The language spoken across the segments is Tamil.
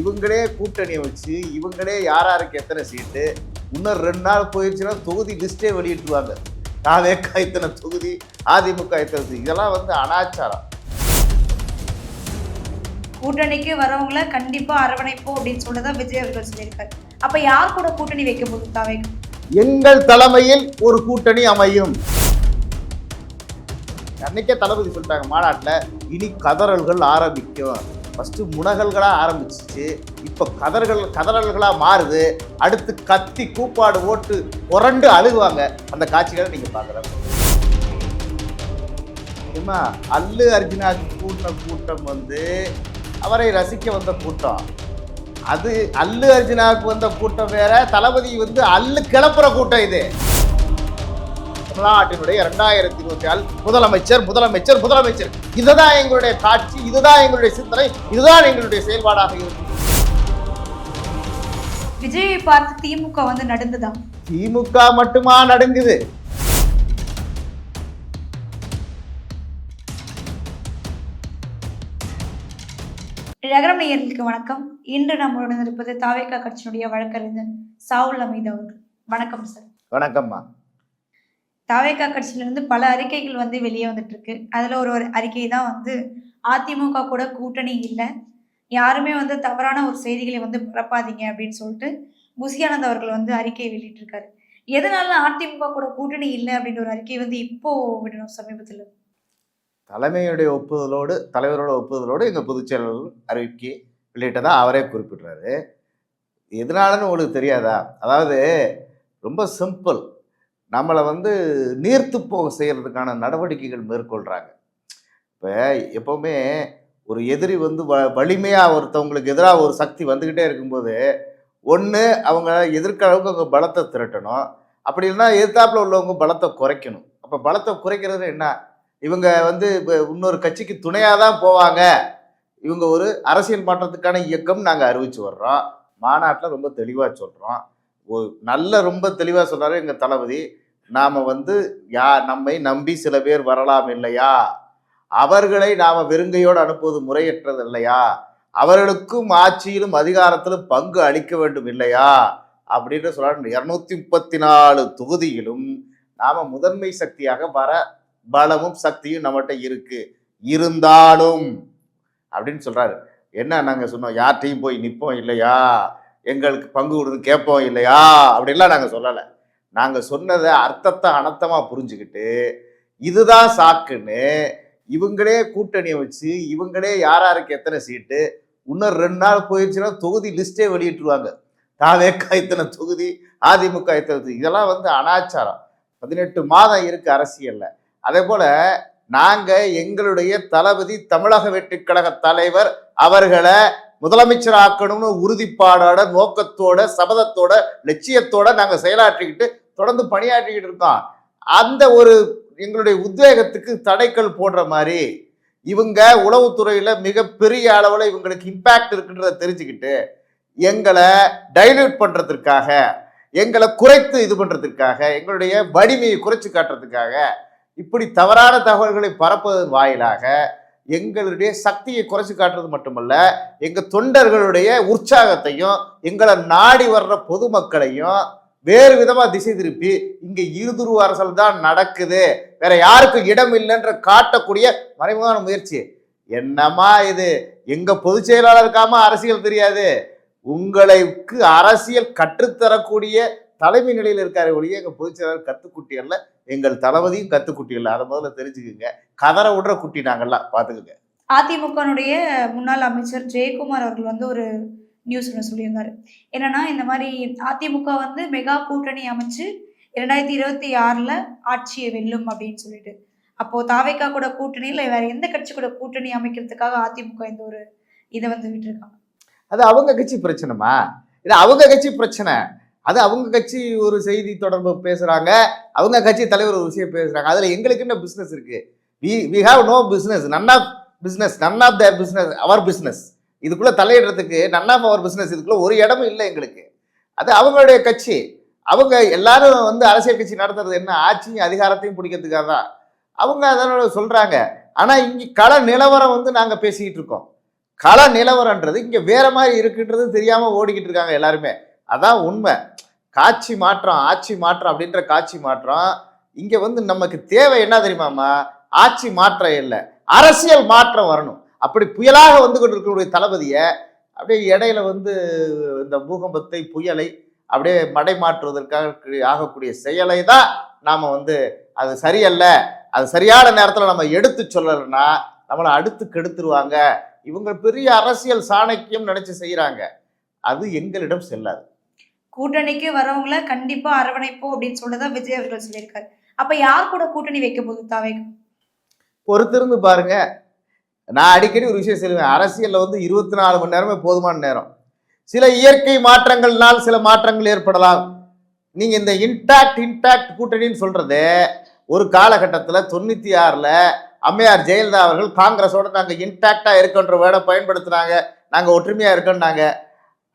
இவங்களே கூட்டணியை வச்சு இவங்களே யார் யாருக்கு எத்தனை சீட்டு இன்னும் ரெண்டு நாள் போயிடுச்சுன்னா தொகுதி லிஸ்ட்டே வெளியிட்டுருவாங்க. தாவேக்கா இத்தனை தொகுதி அதிமுக இத்தனை தொகுதி. இதெல்லாம் வந்து அனாச்சாரம். கூட்டணிக்கு வரவங்கள கண்டிப்பா அரவணைப்போம் அப்படின்னு சொல்லிதான் விஜய் அவர்கள் சொல்லியிருக்காரு. அப்ப யார் கூட கூட்டணி வைக்க போகுது தாவேக்கு? எங்கள் தலைமையில் ஒரு கூட்டணி அமையும். அன்னைக்கே தளபதி சொல்லிட்டாங்க மாநாட்டில் இனி கதறல்கள் ஆரம்பிக்கும். ஃபஸ்ட்டு முனகல்களாக ஆரம்பிச்சிச்சு. இப்போ கதர்கள் கதறல்களாக மாறுது. அடுத்து கத்தி கூப்பாடு ஓட்டு புரண்டு அழுகுவாங்க. அந்த காட்சிகளை நீங்கள் பார்க்கலாம். ஏம்மா அல்லு அர்ஜுனாவுக்கு கூட்டின கூட்டம் வந்து அவரை ரசிக்க வந்த கூட்டம். அது அல்லு அர்ஜுனாவுக்கு வந்த கூட்டம் வேற தளபதி வந்து அல்லு கிளப்புற கூட்டம் இது. தமிழ்நாட்டினுடைய இரண்டாயிரத்தி இருபத்தி ஆறு முதலமைச்சர் முதலமைச்சர் முதலமைச்சர். இதுதான் எங்களுடைய காட்சி இதுதான் எங்களுடைய சிந்தனை இதுதான் எங்களுடைய செயல்பாடாக இருக்கும். விஜயை பார்த்து திமுக வந்து நடந்துதா திமுக மட்டுமா நடுங்குது? நகரம் நேயர்களுக்கு வணக்கம். இன்று நம்முடன் இருப்பது தாவேக்கா கட்சியினுடைய வழக்கறிஞர் சாவுல் அமீத் அவர்கள். வணக்கம் சார். வணக்கம்மா. தாவேக்கா கட்சியிலிருந்து பல அறிக்கைகள் வந்து வெளியே வந்துட்டு இருக்கு ஒரு ஒரு அறிக்கை தான் வந்து அதிமுக கூட கூட்டணி இல்லை. யாருமே வந்து தவறான ஒரு செய்திகளை வந்து பரப்பாதீங்க அப்படின்னு சொல்லிட்டு புசியானந்த் அவர்கள் வந்து அறிக்கை வெளியிட்டிருக்காரு. எதனால அதிமுக கூட கூட்டணி இல்லை அப்படின்ற ஒரு அறிக்கை வந்து இப்போ விடணும் சமீபத்தில்? தலைமையுடைய ஒப்புதலோடு தலைவரோட ஒப்புதலோடு எங்கள் பொதுச்செயலாளர் அறிவிக்கை வெளியிட்டதாக அவரே குறிப்பிடுறாரு. எதனாலன்னு உங்களுக்கு தெரியாதா? அதாவது ரொம்ப சிம்பிள் நம்மளை வந்து நீர்த்து போக செய்கிறதுக்கான நடவடிக்கைகள் மேற்கொள்கிறாங்க இப்போ எப்போவுமே ஒரு எதிரி வந்து வ வலிமையாக ஒருத்தவங்களுக்கு எதிராக ஒரு சக்தி வந்துக்கிட்டே இருக்கும்போது ஒன்று அவங்க எதிர்க்களவுக்கு அவங்க பலத்தை திரட்டணும். அப்படி இல்லைன்னா எதிர்த்தாப்பில் உள்ளவங்க பலத்தை குறைக்கணும். அப்போ பலத்தை குறைக்கிறது என்ன? இவங்க வந்து இப்போ இன்னொரு கட்சிக்கு துணையாக தான் போவாங்க. இவங்க ஒரு அரசியல் மாற்றத்துக்கான இயக்கம் நாங்கள் அறிவிச்சு வர்றோம். மாநாட்டில் ரொம்ப தெளிவாக சொல்கிறோம் ஒரு நல்ல ரொம்ப தெளிவாக சொல்கிறாரு எங்கள் தளபதி. நாம் வந்து யா நம்மை நம்பி சில பேர் வரலாம் இல்லையா? அவர்களை நாம் வெறுங்கையோடு அனுப்புவது முறையற்றது இல்லையா? அவர்களுக்கும் ஆட்சியிலும் அதிகாரத்திலும் பங்கு அளிக்க வேண்டும் இல்லையா? அப்படின்னு சொல்ல இரநூத்தி முப்பத்தி நாலு தொகுதியிலும் நாம் முதன்மை சக்தியாக வர பலமும் சக்தியும் நம்மகிட்ட இருக்கு. இருந்தாலும் அப்படின்னு சொல்றாரு. என்ன நாங்கள் சொன்னோம்? யார்கிட்டையும் போய் நிற்போம் இல்லையா? எங்களுக்கு பங்கு கொடுத்து கேட்போம் இல்லையா? அப்படின்லாம் நாங்கள் சொல்லலை. நாங்கள் சொன்னதை அர்த்தத்தை அனர்த்தமாக புரிஞ்சுக்கிட்டு இதுதான் சாக்குன்னு இவங்களே கூட்டணியை வச்சு இவங்களே யார் யாருக்கு எத்தனை சீட்டு இன்னும் ரெண்டு நாள் போயிடுச்சுன்னா தொகுதி லிஸ்ட்டே வெளியிட்டுருவாங்க. தாவேக்கா இத்தனை தொகுதி அதிமுக இத்தனை இதெல்லாம் வந்து அனாச்சாரம். பதினெட்டு மாதம் இருக்கு அரசியல்ல. அதே போல நாங்க எங்களுடைய தளபதி தமிழக வெற்றிக் கழக தலைவர் அவர்களை முதலமைச்சர் ஆக்கணும்னு உறுதிப்பாடோட நோக்கத்தோட சபதத்தோட லட்சியத்தோட நாங்க செயலாற்றிக்கிட்டு தொடர்ந்து பணியாற்றிக்கிட்டு இருக்கோம் அந்த ஒரு எங்களுடைய உத்வேகத்துக்கு தடைக்கல் போடுற மாதிரி இவங்க உளவுத்துறையில மிகப்பெரிய அளவில் இவங்களுக்கு இம்பேக்ட் இருக்குன்றத தெரிஞ்சுக்கிட்டு எங்களை டைல்யூட் பண்றதுக்காக எங்களை குறைத்து இது பண்றதுக்காக எங்களுடைய வலிமையை குறைச்சு காட்டுறதுக்காக இப்படி தவறான தகவல்களை பரப்புவதன் வாயிலாக எங்களுடைய சக்தியை குறைச்சு காட்டுறது மட்டுமல்ல எங்கள் தொண்டர்களுடைய உற்சாகத்தையும் எங்களை நாடி வர்ற பொதுமக்களையும் வேறு விதமாக திசை திருப்பி இங்கே இருதுருவ அரசல் தான் நடக்குது. வேற யாருக்கும் இடம் இல்லைன்ற காட்டக்கூடிய மறைமுகமான முயற்சி. என்னமா இது? எங்கள் பொதுச் செயலாளர் இருக்காம அரசியல் தெரியாது. உங்களுக்கு அரசியல் கற்றுத்தரக்கூடிய தலைமை நிலையில் இருக்காரு ஒழிய எங்கள் பொதுச் செயலாளர் கத்துக்குட்டி அல்ல எங்கள் தளபதியும் கத்துக்குட்டி இல்லை. அதை முதல்ல தெரிஞ்சுக்குங்க. கதற விடுற குட்டி நாங்கள்லாம் பார்த்துக்குங்க. அதிமுகனுடைய முன்னாள் அமைச்சர் ஜெயக்குமார் அவர்கள் வந்து ஒரு நியூஸ் ஒன்று சொல்லியிருந்தாரு. என்னன்னா இந்த மாதிரி அதிமுக வந்து மெகா கூட்டணி அமைச்சு இரண்டாயிரத்தி இருபத்தி ஆறில் ஆட்சியை வெல்லும் அப்படின்னு சொல்லிட்டு. அப்போ தாவேக்கா கூட கூட்டணி இல்லை வேற எந்த கட்சி கூட கூட்டணி அமைக்கிறதுக்காக அதிமுக இந்த ஒரு இதை வந்து விட்டுருக்காங்க. அது அவங்க கட்சி பிரச்சனைமா இது அவங்க கட்சி பிரச்சனை. அது அவங்க கட்சி ஒரு செய்தி தொடர்பு பேசுகிறாங்க அவங்க கட்சி தலைவர் ஒரு விஷயம் பேசுகிறாங்க அதில் எங்களுக்கு என்ன பிஸ்னஸ் இருக்குது we we have no business none of business none of the business our business இதுக்குள்ளே தலையிடுறதுக்கு நன் ஆஃப் அவர் இதுக்குள்ளே ஒரு இடமும் இல்லை எங்களுக்கு. அது அவங்களுடைய கட்சி. அவங்க எல்லாரும் வந்து அரசியல் கட்சி நடத்துறது என்ன? ஆட்சியும் அதிகாரத்தையும் பிடிக்கிறதுக்காக தான். அவங்க அதனோட சொல்கிறாங்க ஆனால் இங்கே கள நிலவரம் வந்து நாங்கள் பேசிக்கிட்டு இருக்கோம். கள நிலவரன்றது இங்கே வேற மாதிரி இருக்குன்றது தெரியாமல் ஓடிக்கிட்டு இருக்காங்க எல்லாருமே. அதான் உண்மை. காட்சி மாற்றம் ஆட்சி மாற்றம் அப்படின்ற காட்சி மாற்றம் இங்கே வந்து நமக்கு தேவை என்ன தெரியுமாம்மா? ஆட்சி மாற்றம் இல்லை. அரசியல் மாற்றம் வரணும். அப்படி புயலாக வந்து கொண்டிருக்கக்கூடிய தளபதியை அப்படியே இடையில வந்து இந்த பூகம்பத்தை புயலை அப்படியே மடை மாற்றுவதற்காக ஆகக்கூடிய செயலை தான் நாம வந்து அது சரியல்ல. அது சரியான நேரத்துல நம்ம எடுத்து சொல்லலைன்னா நம்மளை அடுத்து கெடுத்துருவாங்க. இவங்க பெரிய அரசியல் சாணக்கியம் நினைச்சு செய்யறாங்க அது எங்களிடம் செல்லாது. கூட்டணிக்கு வரவங்கள கண்டிப்பா அரவணைப்போம் அப்படின்னு சொல்லிதான் விஜய் அவர்கள் சொல்லியிருக்காரு. அப்ப யார் கூட கூட்டணி வைக்க போகுது தாவேகா? பொறுத்திருந்து பாருங்க. நான் அடிக்கடி ஒரு விஷயம் சொல்லுவேன். அரசியலில் வந்து இருபத்தி நாலு மணி நேரமே போதுமான நேரம். சில இயற்கை மாற்றங்கள்னால் சில மாற்றங்கள் ஏற்படலாம். நீங்கள் இந்த இன்டாக்ட் இன்டாக்ட் கூட்டணின்னு சொல்கிறது ஒரு காலகட்டத்தில் தொண்ணூற்றி ஆறில் அம்மையார் ஜெயலலிதா அவர்கள் காங்கிரஸோட நாங்கள் இன்டாக்டாக இருக்கின்ற வேர்டை பயன்படுத்தினாங்க. நாங்கள் ஒற்றுமையாக இருக்கோம்னாங்க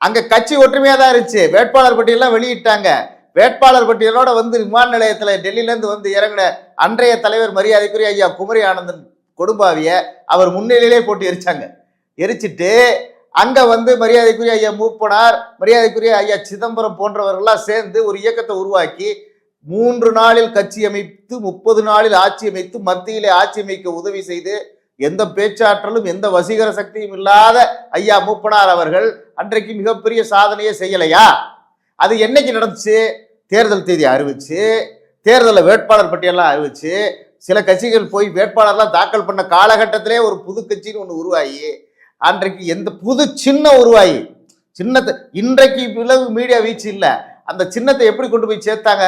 அங்கே கட்சி ஒற்றுமையாக தான் இருந்துச்சு. வேட்பாளர் பட்டியலாம் வெளியிட்டாங்க. வேட்பாளர் பட்டியலோட வந்து விமான நிலையத்தில் டெல்லியிலேருந்து வந்து இறங்கின அன்றைய தலைவர் மரியாதைக்குரிய ஐயா குமரி ஆனந்தன் கொடும்பாவிய அவர் முன்னிலையிலே போட்டு எரிச்சாங்க. எரிச்சிட்டு அங்க வந்து மரியாதைக்குரிய ஐயா மூப்பனார் மரியாதைக்குரிய ஐயா சிதம்பரம் போன்றவர்கள்லாம் சேர்ந்து ஒரு இயக்கத்தை உருவாக்கி மூன்று நாளில் கட்சி அமைத்து முப்பது நாளில் ஆட்சி அமைத்து மத்தியிலே ஆட்சி அமைக்க உதவி செய்து எந்த பேச்சாற்றலும் எந்த வசீகர சக்தியும் இல்லாத ஐயா மூப்பனார் அவர்கள் அன்றைக்கு மிகப்பெரிய சாதனையே செய்யலையா? அது என்னைக்கு நடந்துச்சு? தேர்தல் தேதி அறிவிச்சு தேர்தலில் வேட்பாளர் பட்டியலாம் அறிவிச்சு சில கட்சிகள் போய் வேட்பாளர்லாம் தாக்கல் பண்ண காலகட்டத்திலே ஒரு புது கட்சின்னு ஒன்று உருவாகி அன்றைக்கு எந்த புது சின்ன உருவாகி சின்னத்தை இன்றைக்கு விளவு மீடியா வீச்சு இல்லை. அந்த சின்னத்தை எப்படி கொண்டு போய் சேர்த்தாங்க?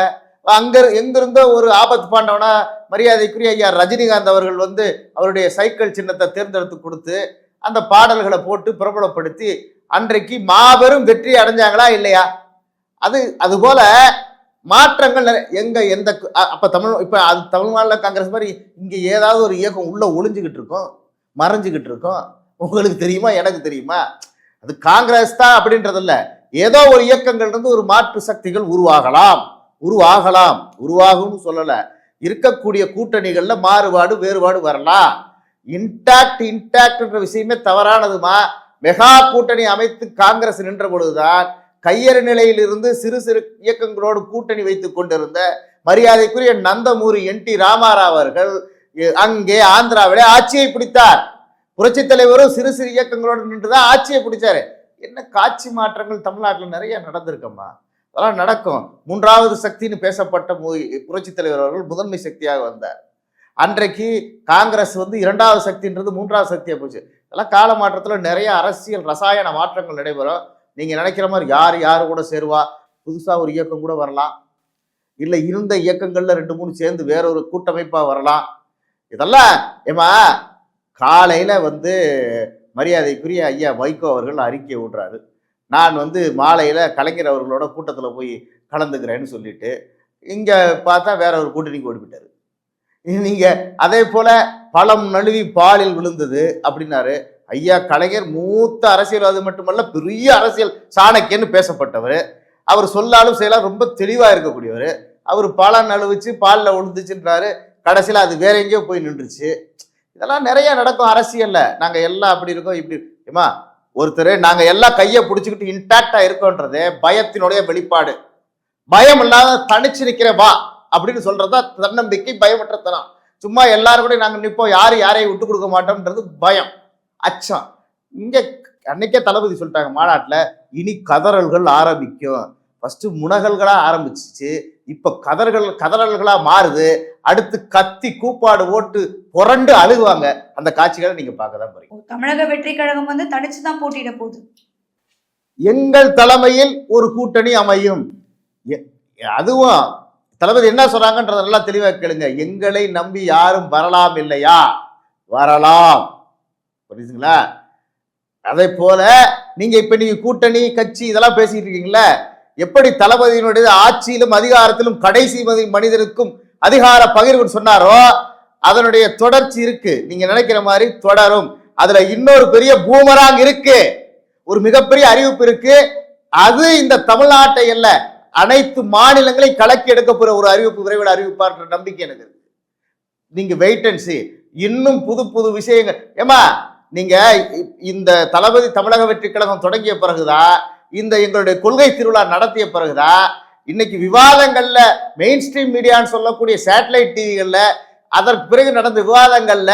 அங்க எங்கிருந்தோ ஒரு ஆபத்து பாண்டவனா மரியாதைக்குரிய ஐயா ரஜினிகாந்த் அவர்கள் வந்து அவருடைய சைக்கிள் சின்னத்தை தேர்ந்தெடுத்து கொடுத்து அந்த பாடல்களை போட்டு பிரபலப்படுத்தி அன்றைக்கு மாபெரும் வெற்றி அடைஞ்சாங்களா இல்லையா? அது அதுபோல மாற்றங்கள் நிறைய- எங்க எந்த அப்போ அப்ப தமிழ் இப்ப அது தமிழ்நாடுல காங்கிரஸ் மாதிரி இங்க ஏதாவது ஒரு இயக்கம் உள்ள ஒளிஞ்சுக்கிட்டு இருக்கும் மறைஞ்சுக்கிட்டு இருக்கும். உங்களுக்கு தெரியுமா? எனக்கு தெரியுமா? அது காங்கிரஸ் தான் அப்படின்றது இல்ல ஏதோ ஒரு இயக்கங்கள் இருந்து ஒரு மாற்று சக்திகள் உருவாகலாம். உருவாகலாம். உருவாகும்னு சொல்லல. இருக்கக்கூடிய கூட்டணிகள்ல மாறுபாடு வேறுபாடு வரலாம். இன்டாக்ட் இன்டாக்ட்ன்ற விஷயமே தவறானதுமா? மெகா கூட்டணி அமைத்து காங்கிரஸ் நின்ற பொழுதுதான் கையறு நிலையிலிருந்து சிறு சிறு இயக்கங்களோடு கூட்டணி வைத்துக் கொண்டிருந்த மரியாதைக்குரிய நந்தமூரி என் டி ராமாராவ் அவர்கள் அங்கே ஆந்திராவிலே ஆட்சியை பிடித்தார். புரட்சி தலைவரும் சிறு சிறு இயக்கங்களோடு நின்றுதான் ஆட்சியை பிடிச்சாரு. என்ன காட்சி மாற்றங்கள் தமிழ்நாட்டில் நிறைய நடந்திருக்கம்மா. அதெல்லாம் நடக்கும். மூன்றாவது சக்தின்னு பேசப்பட்ட புரட்சி தலைவர் அவர்கள் முதன்மை சக்தியாக வந்தார். அன்றைக்கு காங்கிரஸ் வந்து இரண்டாவது சக்தின்றது மூன்றாவது சக்தியாக போச்சு. அதெல்லாம் கால மாற்றத்தில் நிறைய அரசியல் ரசாயன மாற்றங்கள் நடைபெறும். நீங்கள் நினைக்கிற மாதிரி யார் யார் கூட சேருவா? புதுசாக ஒரு இயக்கம் கூட வரலாம். இல்லை இருந்த இயக்கங்களில் ரெண்டு மூணு சேர்ந்து வேற ஒரு கூட்டமைப்பாக வரலாம். இதெல்லாம் ஏமா காலையில் வந்து மரியாதைக்குரிய ஐயா வைகோ அவர்கள் அறிக்கை விடுறாரு நான் வந்து மாலையில் கலைஞர் அவர்களோட கூட்டத்தில் போய் கலந்துக்கிறேன்னு சொல்லிட்டு இங்கே பார்த்தா வேற ஒரு கூட்டணிக்கு ஓடிவிட்டார். நீங்கள் அதே போல் பழம் நழுவி பாலில் விழுந்தது அப்படின்னாரு. ஐயா கலைஞர் மூத்த அரசியல்வாதி மட்டுமல்ல பெரிய அரசியல் சாணக்கியன்னு பேசப்பட்டவர். அவர் சொல்லாலும் செயலாலும் ரொம்ப தெளிவாக இருக்கக்கூடியவர். அவர் பாலான் அழுவிச்சு பாலில் உழுந்துச்சுன்றாரு. கடைசியில் அது வேற எங்கேயோ போய் நின்றுச்சு. இதெல்லாம் நிறைய நடக்கும் அரசியலில். நாங்கள் எல்லாம் அப்படி இருக்கோம் இப்படி ஏமா ஒருத்தர் நாங்கள் எல்லாம் கையை பிடிச்சிக்கிட்டு இன்டாக்டாக இருக்கோன்றதே பயத்தினுடைய வெளிப்பாடு. பயம் இல்லாத தனிச்சு நிற்கிற வா அப்படின்னு சொல்றதா தன்னம்பிக்கை பயமற்றத்தனம் சும்மா எல்லாரும் கூட நாங்கள் நிற்போம் யாரு யாரையும் விட்டு கொடுக்க மாட்டோம்ன்றது பயம். அச்சம். இங்க அன்னைக்கே தளபதி சொல்லிட்டாங்க மாநாட்டுல இனி கதறல்கள் ஆரம்பிக்கும். ஃபர்ஸ்ட் முனகல்களா ஆரம்பிச்சிச்சு இப்ப கதறல் கதறல்களா மாறுது. அடுத்து கத்தி கூப்பாடு ஓட்டு புரண்டு அழுகுவாங்க. அந்த காட்சிகளை நீங்க பார்க்க தான் போறீங்க தமிழக வெற்றி கழகம் வந்து தனிச்சு தான் போட்டியிட போகுது. எங்கள் தலைமையில் ஒரு கூட்டணி அமையும். அதுவும் தளபதி என்ன சொல்றாங்கன்றத நல்லா தெளிவா கேளுங்க. எங்களை நம்பி யாரும் வரலாம் இல்லையா? வரலாம். புரியுதுங்களா? அதே போல நீங்க இப்ப நீங்க கூட்டணி கட்சி இதெல்லாம் பேசிட்டு இருக்கீங்களா எப்படி தளபதியினுடைய ஆட்சியிலும் அதிகாரத்திலும் கடைசி மதி- மனிதனுக்கும் அதிகார பகிர்வு சொன்னாரோ அதனுடைய தொடர்ச்சி இருக்கு. நீங்க நினைக்கிற மாதிரி தொடரும். அதுல இன்னொரு பெரிய பூமராங் இருக்கு. ஒரு மிகப்பெரிய அறிவிப்பு இருக்கு. அது இந்த தமிழ்நாட்டை அல்ல அனைத்து மாநிலங்களையும் கலக்கி எடுக்க போற ஒரு அறிவிப்பு விரைவில் அறிவிப்பார்ன்ற நம்பிக்கை எனக்கு இருக்கு. நீங்க வெயிட் அண்ட் இன்னும் புது புது விஷயங்கள். ஏமா நீங்க இந்த தளபதி தமிழக வெற்றி கழகம் தொடங்கிய பிறகுதான் இந்த எங்களுடைய கொள்கை திருவிழா நடத்திய பிறகுதான் இன்னைக்கு விவாதங்கள்ல மெயின் ஸ்ட்ரீம் மீடியான்னு சொல்லக்கூடிய சேட்டலைட் டிவிகள்ல அதற்கு பிறகு நடந்த விவாதங்கள்ல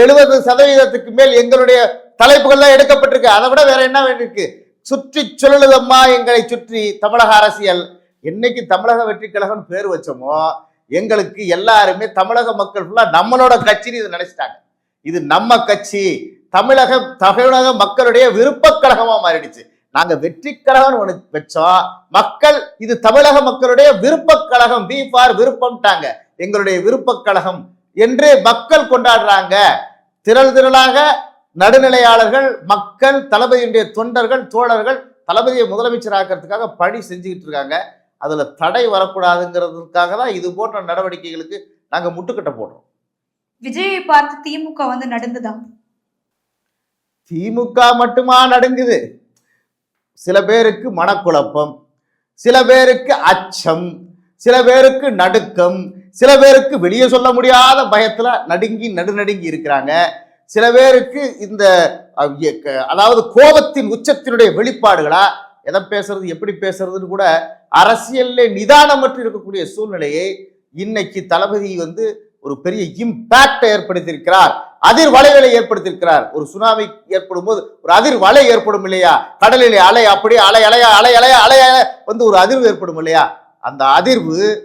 எழுபது சதவீதத்துக்கு மேல் எங்களுடைய தலைப்புகள்லாம் எடுக்கப்பட்டிருக்கு. அதை விட வேற என்ன வேண்டியிருக்கு சுற்றி சுழலுதம்மா எங்களை சுற்றி தமிழக அரசியல். என்னைக்கு தமிழக வெற்றி கழகம் பேர் வச்சோமோ எங்களுக்கு எல்லாருமே தமிழக மக்கள் ஃபுல்லா நம்மளோட கட்சின்னு இது நினைச்சிட்டாங்க. இது நம்ம கட்சி. தமிழக தமிழக மக்களுடைய விருப்ப கழகமா மாறிடுச்சு. நாங்க வெற்றி கழகம்னு ஒண்ணு வச்சோம் மக்கள் இது தமிழக மக்களுடைய விருப்ப கழகம் பி ஃபார் விருப்பம்ட்டாங்க. எங்களுடைய விருப்ப கழகம் என்று மக்கள் கொண்டாடுறாங்க. திரள் திரளாக நடுநிலையாளர்கள் மக்கள் தளபதியினுடைய தொண்டர்கள் தோழர்கள் தளபதியை முதலமைச்சர் ஆக்கிறதுக்காக பணி செஞ்சுக்கிட்டு இருக்காங்க. அதுல தடை வரக்கூடாதுங்கிறதுக்காக தான் இது போன்ற நடவடிக்கைகளுக்கு நாங்க முட்டுக்கட்டை போடுறோம். விஜயை பார்த்து திமுக வந்து நடந்துதான் திமுக மட்டுமா நடுங்குது? சில பேருக்கு மனக்குழப்பம் சில பேருக்கு அச்சம் சில பேருக்கு நடுக்கம் சில பேருக்கு வெளியே சொல்ல முடியாத பயத்தில் நடுங்கி நடுநடுங்கி இருக்கிறாங்க. சில பேருக்கு இந்த எ- க- அதாவது கோபத்தின் உச்சத்தினுடைய வெளிப்பாடுகளா எதை பேசுறது எப்படி பேசுறதுன்னு கூட அரசியல்ல நிதானமற்று இருக்கக்கூடிய சூழ்நிலையை இன்னைக்கு தளபதி வந்து ஒரு பெரிய இம்பாக்டை ஏற்படுத்தியிருக்கிறார். அதிர்வலைகளை ஏற்படுத்தியிருக்கிறார். ஒரு சுனாமி ஏற்படும் போது ஒரு அதிர்வலை ஏற்படும் இல்லையா? கடலிலே அலை அப்படியே அலை அலையா அலை அலையா அலை அலை வந்து ஒரு அதிர்வு ஏற்படும் இல்லையா? அந்த அதிர்வு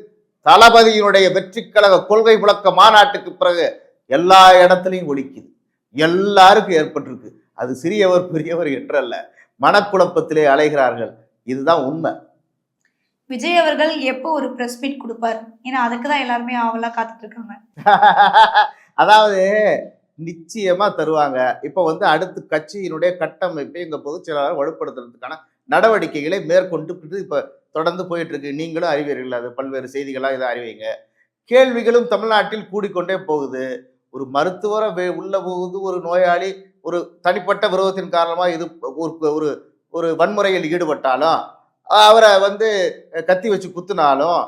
தளபதியினுடைய வெற்றிக்கழக கொள்கை புழக்க மாநாட்டுக்கு பிறகு எல்லா இடத்துலையும் ஒலிக்குது. எல்லாருக்கும் ஏற்பட்டிருக்கு. அது சிறியவர் பெரியவர் என்றல்ல. மனக்குழப்பத்திலே அலைகிறார்கள். இதுதான் உண்மை. விஜய் அவர்கள் எப்போ ஒரு பிரஸ் மீட் கொடுப்பார்? ஏன்னா அதுக்கு தான் எல்லாருமே ஆவலாக காத்துட்டு இருக்காங்க அதாவது நிச்சயமா தருவாங்க. இப்போ வந்து அடுத்து கட்சியினுடைய கட்டமைப்பை எங்க பொதுச் செயலாளர் வலுப்படுத்துறதுக்கான நடவடிக்கைகளை மேற்கொண்டு இப்போ தொடர்ந்து போயிட்டு இருக்கு நீங்களும் அறிவீர்கள் அது பல்வேறு செய்திகளாக இதை அறிவீங்க. கேள்விகளும் தமிழ்நாட்டில் கூடிக்கொண்டே போகுது. ஒரு மருத்துவரை வே- உள்ள போகுது ஒரு நோயாளி ஒரு தனிப்பட்ட விரோதத்தின் காரணமாக இது ஒரு ஒரு ஒரு வன்முறையில் ஈடுபட்டாலும் அவரை வந்து கத்தி வச்சு குத்துனாலும்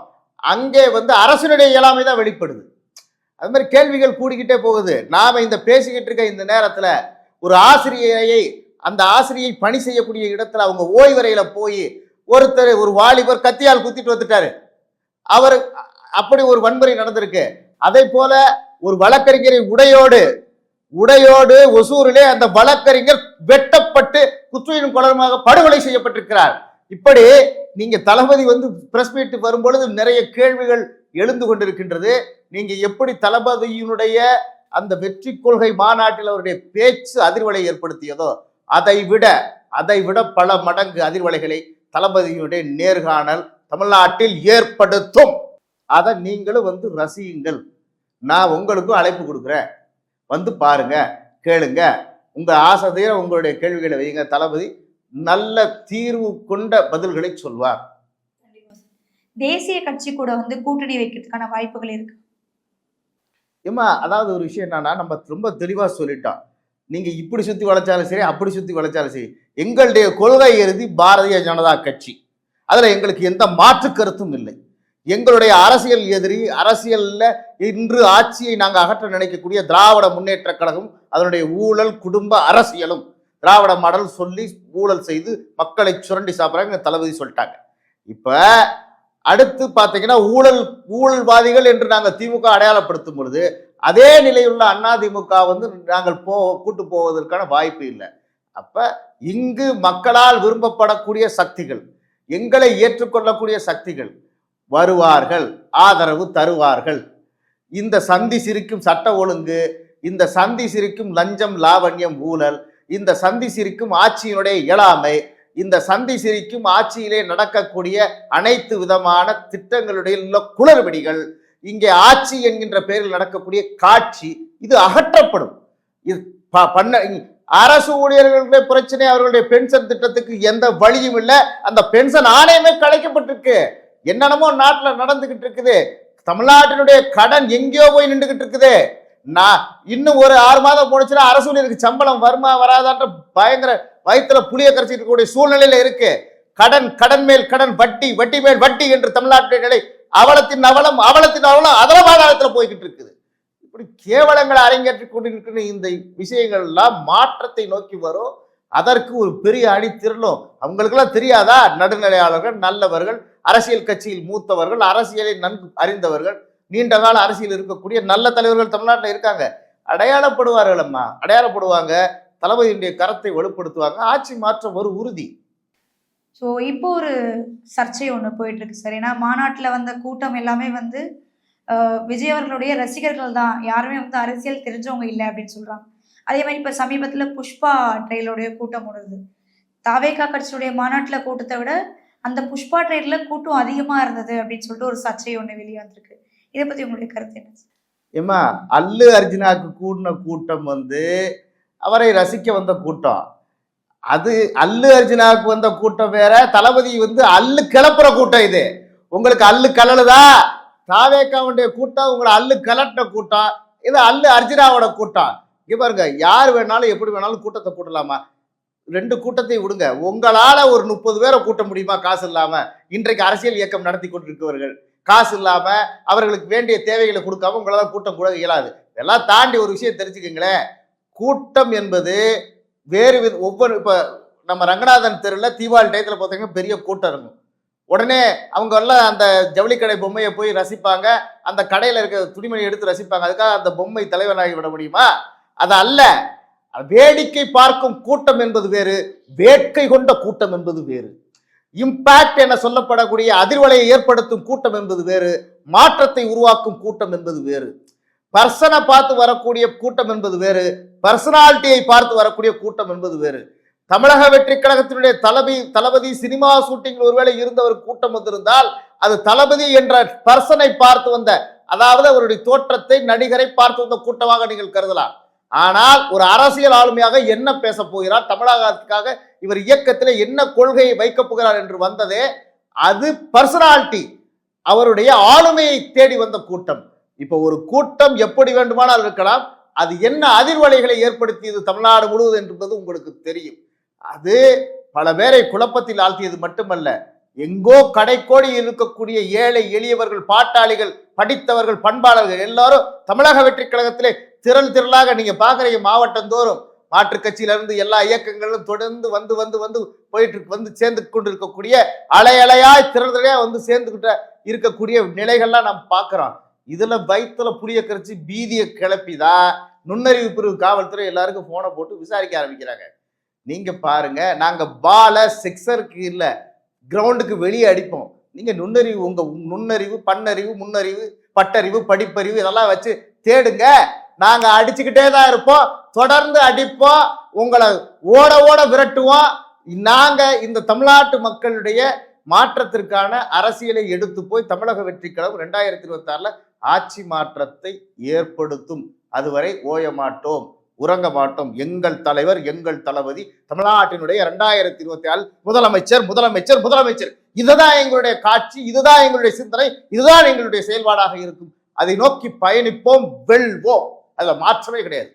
அங்கே வந்து அரசனுடைய இயலாமை தான் வெளிப்படுது. அது மாதிரி கேள்விகள் கூடிக்கிட்டே போகுது. நாம் இந்த பேசிக்கிட்டு இருக்க இந்த நேரத்தில் ஒரு ஆசிரியையை அந்த ஆசிரியை பணி செய்யக்கூடிய இடத்துல அவங்க ஓய்வறையில் போய் ஒருத்தர் ஒரு வாலிபர் கத்தியால் குத்திட்டு வந்துட்டாரு. அவர் அப்படி ஒரு வன்முறை நடந்திருக்கு. அதே போல ஒரு வழக்கறிஞரை உடையோடு உடையோடு ஒசூரிலே அந்த வழக்கறிஞர் வெட்டப்பட்டு குற்றுயிரும் குளமாக படுகொலை செய்யப்பட்டிருக்கிறார். இப்படி நீங்க தளபதி வந்து பிரஸ் மீட் வரும்பொழுது நிறைய கேள்விகள் எழுந்து கொண்டிருக்கின்றது. நீங்க எப்படி தளபதியினுடைய அந்த வெற்றி கொள்கை மாநாட்டில் அவருடைய பேச்சு அதிர்வலை ஏற்படுத்தியதோ அதை விட அதை விட பல மடங்கு அதிர்வலைகளை தளபதியினுடைய நேர்காணல் தமிழ்நாட்டில் ஏற்படுத்தும். அதை நீங்களும் வந்து ரசியுங்கள். நான் உங்களுக்கும் அழைப்பு கொடுக்குறேன். வந்து பாருங்க கேளுங்க. உங்க ஆசை தீர உங்களுடைய கேள்விகளை வைங்க தளபதி. நல்ல தீர்வு கொண்ட பதில்களை சொல்வார். தேசிய கட்சி கூட வந்து கூட்டணி வைக்கிறதுக்கான வாய்ப்புகள் இருக்கு. ஏம்மா அதாவது ஒரு விஷயம் என்னன்னா நம்ம ரொம்ப தெளிவா சொல்லிட்டோம். நீங்க இப்படி சுத்தி வளைச்சாலும் சரி அப்படி சுத்தி வளைச்சாலும் சரி எங்களுடைய கொள்கை இறுதி பாரதிய ஜனதா கட்சி. அதுல எங்களுக்கு எந்த மாற்று கருத்தும் இல்லை. எங்களுடைய அரசியல் எதிரி அரசியல்ல இன்று ஆட்சியை நாங்க அகற்ற நினைக்கக்கூடிய திராவிட முன்னேற்ற கழகம் அதனுடைய ஊழல் குடும்ப அரசியலும் திராவிட மாடல் சொல்லி ஊழல் செய்து மக்களை சுரண்டி சாப்பிட்றாங்க தளபதி சொல்லிட்டாங்க. இப்போ அடுத்து பார்த்தீங்கன்னா ஊழல் ஊழல்வாதிகள் என்று நாங்கள் திமுக அடையாளப்படுத்தும் பொழுது அதே நிலையுள்ள அதிமுக வந்து நாங்கள் போ கூட்டு போவதற்கான வாய்ப்பு இல்லை. அப்போ இங்கு மக்களால் விரும்பப்படக்கூடிய சக்திகள் எங்களை ஏற்றுக்கொள்ளக்கூடிய சக்திகள் வருவார்கள் ஆதரவு தருவார்கள். இந்த சந்தி சிரிக்கும் சட்ட ஒழுங்கு இந்த சந்தி சிரிக்கும் லஞ்சம் லாவண்யம் ஊழல் இந்த சந்தி சிரிக்கும் ஆட்சியினுடைய இயலாமை இந்த சந்தி சிரிக்கும் ஆட்சியிலே நடக்கக்கூடிய அனைத்து விதமான திட்டங்களுடைய உள்ள குளறுபடிகள் இங்கே ஆட்சி என்கின்ற பெயரில் நடக்கக்கூடிய காட்சி இது அகற்றப்படும். இது ப- பண்ண அரசு ஊழியர்களுடைய பிரச்சனை அவர்களுடைய பென்ஷன் திட்டத்துக்கு எந்த வழியும் இல்லை. அந்த பென்ஷன் ஆணையமே கலைக்கப்பட்டிருக்கு. என்னென்னமோ நாட்டில் நடந்துகிட்டு இருக்குது. தமிழ்நாட்டினுடைய கடன் எங்கேயோ போய் நின்றுகிட்டு இருக்குது. நான் இன்னும் ஒரு ஆறு மாதம் போனுச்சுன்னா அரசு ஊழியருக்கு சம்பளம் வருமா வராதான்ற பயங்கர வயிற்றுல புளிய கரைச்சிட்டு இருக்கக்கூடிய சூழ்நிலையில இருக்கு. கடன் கடன் மேல் கடன் வட்டி வட்டி மேல் வட்டி என்று தமிழ்நாட்டின் நிலை அவலத்தின் அவலம் அவலத்தின் அவலம் அதலபாதாரத்தில் போய்கிட்டு இருக்குது. இப்படி கேவலங்களை அரங்கேற்றி கொண்டிருக்கிற இந்த விஷயங்கள் எல்லாம் மாற்றத்தை நோக்கி வரும். அதற்கு ஒரு பெரிய அணி திரளும். அவங்களுக்கெல்லாம் தெரியாதா? நடுநிலையாளர்கள் நல்லவர்கள் அரசியல் கட்சியில் மூத்தவர்கள் அரசியலை நன்கு அறிந்தவர்கள் நீண்ட கால அரசியல் இருக்கக்கூடிய நல்ல தலைவர்கள் தமிழ்நாட்டில் இருக்காங்க. அடையாளப்படுவார்கள் அம்மா அடையாளப்படுவாங்க. தளபதியினுடைய கரத்தை வலுப்படுத்துவாங்க. ஆட்சி மாற்றம் ஒரு உறுதி. ஸோ இப்போ ஒரு சர்ச்சை ஒன்று போயிட்டு இருக்கு சார். ஏன்னா மாநாட்டில் வந்த கூட்டம் எல்லாமே வந்து விஜய் அவர்களுடைய ரசிகர்கள் தான். யாருமே வந்து அரசியல் தெரிஞ்சவங்க இல்லை அப்படின்னு சொல்கிறாங்க அதே மாதிரி இப்போ சமீபத்தில் புஷ்பா ட்ரெயிலுடைய கூட்டம் வருது தாவேகா கட்சியுடைய மாநாட்டில் கூட்டத்தை விட அந்த புஷ்பா ட்ரெயிலில் கூட்டம் அதிகமாக இருந்தது அப்படின்னு சொல்லிட்டு ஒரு சர்ச்சை ஒன்று வெளியே வந்திருக்கு இதை பற்றி உங்களுடைய கருத்து என்ன? ஏமா அல்லு அர்ஜுனாவுக்கு கூடின கூட்டம் வந்து அவரை ரசிக்க வந்த கூட்டம். அது அல்லு அர்ஜுனாவுக்கு வந்த கூட்டம் வேற தளபதி வந்து அல்லு கிளப்புற கூட்டம் இது. உங்களுக்கு அல்லு கலலுதா தாவேக்காவுடைய கூட்டம் உங்களை அல்லு கலட்டின கூட்டம் இது அல்லு அர்ஜுனாவோட கூட்டம். இங்கே பாருங்க யார் வேணாலும் எப்படி வேணாலும் கூட்டத்தை கூட்டலாமா? ரெண்டு கூட்டத்தை விடுங்க. உங்களால ஒரு முப்பது பேரை கூட்ட முடியுமா காசு இல்லாம? இன்றைக்கு அரசியல் இயக்கம் நடத்தி கொண்டிருக்கிறவர்கள். காசு இல்லாம அவர்களுக்கு வேண்டிய தேவைகளை கொடுக்காம உங்களால கூட்டம் கூட இயலாது. இதெல்லாம் தாண்டி ஒரு விஷயம் தெரிஞ்சுக்கங்களேன். கூட்டம் என்பது வேறு வித ஒவ்வொரு இப்போ நம்ம ரங்கநாதன் தெருவில் தீபாவளி டயத்தில் பார்த்தீங்கன்னா பெரிய கூட்டம் இருக்கும். உடனே அவங்க எல்லாம் அந்த ஜவுளி கடை பொம்மையை போய் ரசிப்பாங்க. அந்த கடையில் இருக்கிற துணிமணி எடுத்து ரசிப்பாங்க. அதுக்காக அந்த பொம்மை தலைவனாகி விட முடியுமா? அது அல்ல. வேடிக்கை பார்க்கும் கூட்டம் என்பது வேறு வேட்கை கொண்ட கூட்டம் என்பது வேறு. இம்பாக்ட் என சொல்லப்படக்கூடிய அதிர்வலையை ஏற்படுத்தும் கூட்டம் என்பது வேறு மாற்றத்தை உருவாக்கும் கூட்டம் என்பது வேறு. பர்சனை பார்த்து வரக்கூடிய கூட்டம் என்பது வேறு பர்சனாலிட்டியை பார்த்து வரக்கூடிய கூட்டம் என்பது வேறு. தமிழக வெற்றி கழகத்தினுடைய தளபதி தளபதி சினிமா ஷூட்டிங்கில் ஒருவேளை இருந்த ஒரு கூட்டம் வந்திருந்தால் அது தளபதி என்ற பர்சனை பார்த்து வந்த அதாவது அவருடைய தோற்றத்தை நடிகரை பார்த்து வந்த கூட்டமாக நீங்கள் கருதலாம். ஆனால் ஒரு அரசியல் ஆளுமையாக என்ன பேச போகிறார்? தமிழகத்துக்காக இவர் இயக்கத்தில் என்ன கொள்கையை வைக்கப் போகிறார் என்று வந்ததே அது பர்சனாலிட்டி அவருடைய ஆளுமையை தேடி வந்த கூட்டம். இப்போ ஒரு கூட்டம் எப்படி வேண்டுமானால் இருக்கலாம். அது என்ன அதிர்வலைகளை ஏற்படுத்தியது தமிழ்நாடு முழுவதும் என்பது உங்களுக்கு தெரியும். அது பல பேரை குழப்பத்தில் ஆழ்த்தியது மட்டுமல்ல. எங்கோ கடைக்கோடி இருக்கக்கூடிய ஏழை எளியவர்கள் பாட்டாளிகள் படித்தவர்கள் பண்பாளர்கள் எல்லாரும் தமிழக வெற்றி கழகத்திலே திரள் திரளாக நீங்க பாக்குறீங்க மாவட்டம் தோறும் மாற்றுக் கட்சியிலிருந்து எல்லா இயக்கங்களும் தொடர்ந்து வந்து வந்து வந்து போயிட்டு வந்து சேர்ந்து கொண்டு இருக்கக்கூடிய அலை அலையாய் திரளையா வந்து சேர்ந்துகிட்ட இருக்கக்கூடிய நிலைகள்லாம் நாம் பார்க்குறோம். இதுல வயிற்றுல புளிய கரைச்சி பீதியை கிளப்பிதான் நுண்ணறிவு பிரிவு காவல்துறை எல்லாருக்கும் போனை போட்டு விசாரிக்க ஆரம்பிக்கிறாங்க. நீங்க பாருங்க நாங்க பால சிக்ஸருக்கு இல்ல கிரவுண்டுக்கு வெளியே அடிப்போம். நீங்க நுண்ணறிவு உங்க நுண்ணறிவு பன்னறிவு முன்னறிவு பட்டறிவு படிப்பறிவு இதெல்லாம் வச்சு தேடுங்க. நாங்க அடிச்சுக்கிட்டே தான் இருப்போம். தொடர்ந்து அடிப்போம். உங்களை ஓட ஓட விரட்டுவோம். நாங்க இந்த தமிழ்நாட்டு மக்களுடைய மாற்றத்திற்கான அரசியலை எடுத்து போய் தமிழக வெற்றி கழகம் ரெண்டாயிரத்தி இருபத்தி ஆறுல ஆட்சி மாற்றத்தை ஏற்படுத்தும். அதுவரை ஓய மாட்டோம் உறங்க மாட்டோம். எங்கள் தலைவர் எங்கள் தளபதி தமிழ்நாட்டினுடைய ரெண்டாயிரத்தி இருபத்தி ஆறு முதலமைச்சர் முதலமைச்சர் முதலமைச்சர். இதுதான் எங்களுடைய காட்சி இதுதான் எங்களுடைய சிந்தனை இதுதான் எங்களுடைய செயல்பாடாக இருக்கும். அதை நோக்கி பயணிப்போம் வெல்வோம். அதில் மாற்றமே கிடையாது.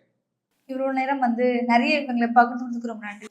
இவ்வளோ நேரம் வந்து நிறைய இவங்களை பகிர்ந்து ரொம்ப நன்றி